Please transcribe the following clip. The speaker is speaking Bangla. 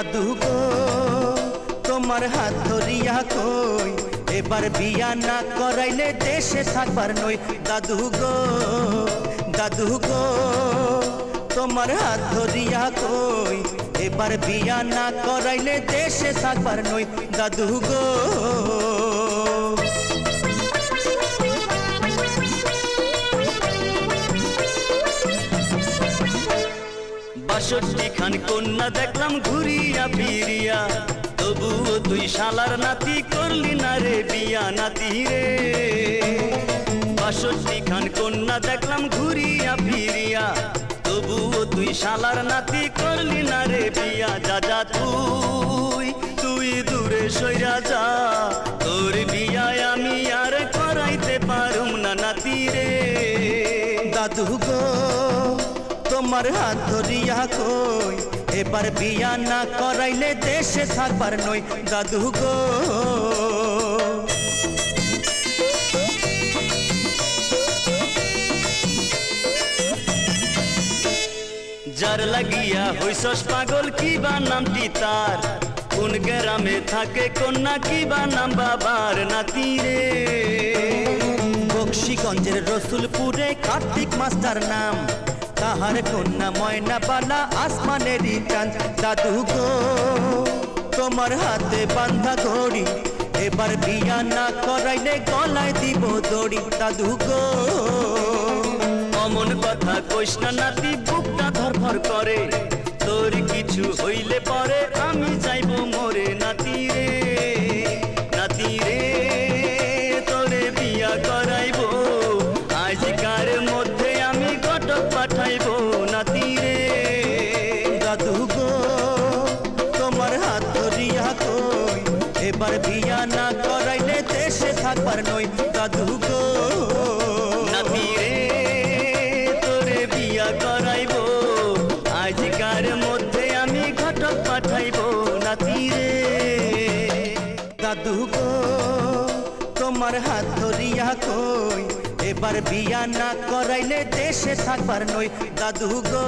দাদু গো, তোমার হাত ধরিয়া কই? এবার বিয়া না করাইলে দেশে থাকবার নই। দাদু গো দাদু গো, তোমার হাত ধরিয়া কই? এবার বিয়া না করাইলে দেশে থাকবার নই। দাদু গো। বাষট্টি খান কন্যা দেখলাম ঘুরিয়া ফিরিয়া। তবুও তুই শালার নাতি করলি না রে বিয়া নাতি রে। বাষট্টি খান কন্যা দেখলাম ঘুরিয়া ফিরিয়া। তবুও তুই শালার নাতি করলি না রে বিয়া, যা যা তুই তুই দূরে সইরা যা। তোর বিয়ায় আমি আর করাইতে পারুম না নাতি রে। দাদু গো তোমার হাত ধরিয়া কই? এবার বিয়া না করাইলে দেশে থাকবার নই দাদু গো। যার লাগিয়া হইসস পাগল কি বা নামটি তার? কোন গ্রামে থাকে কন্যা কি বা নাম বাবার নাতি রে? বক্সিগঞ্জের রসুলপুরে কার্তিক মাস্টার নাম। তাহার কন্যা ময়না বালা, আসমানেরই চাঁদ দাদু গো, তোমার হাতে বান্ধা ঘড়ি, এবার বিয়া না করাইলে গলায় দিব দড়ি। দাদু গো, অমন কথা কইস নাতি, বুকটা ধরফর করে। তোর কিছু হইলে পরে আমি যাইব এবার বিয়া না করাইলে দেশে থাকবার নই। দাদু গো, নাতি রে, তোরে বিয়া করাইব। আজকার মধ্যে আমি ঘটক পাঠাইব, নাতি রে। দাদু গো, তোমার হাত ধরিয়া কই। এবার বিয়া না করাইলে দেশে থাকবার নই। দাদু গো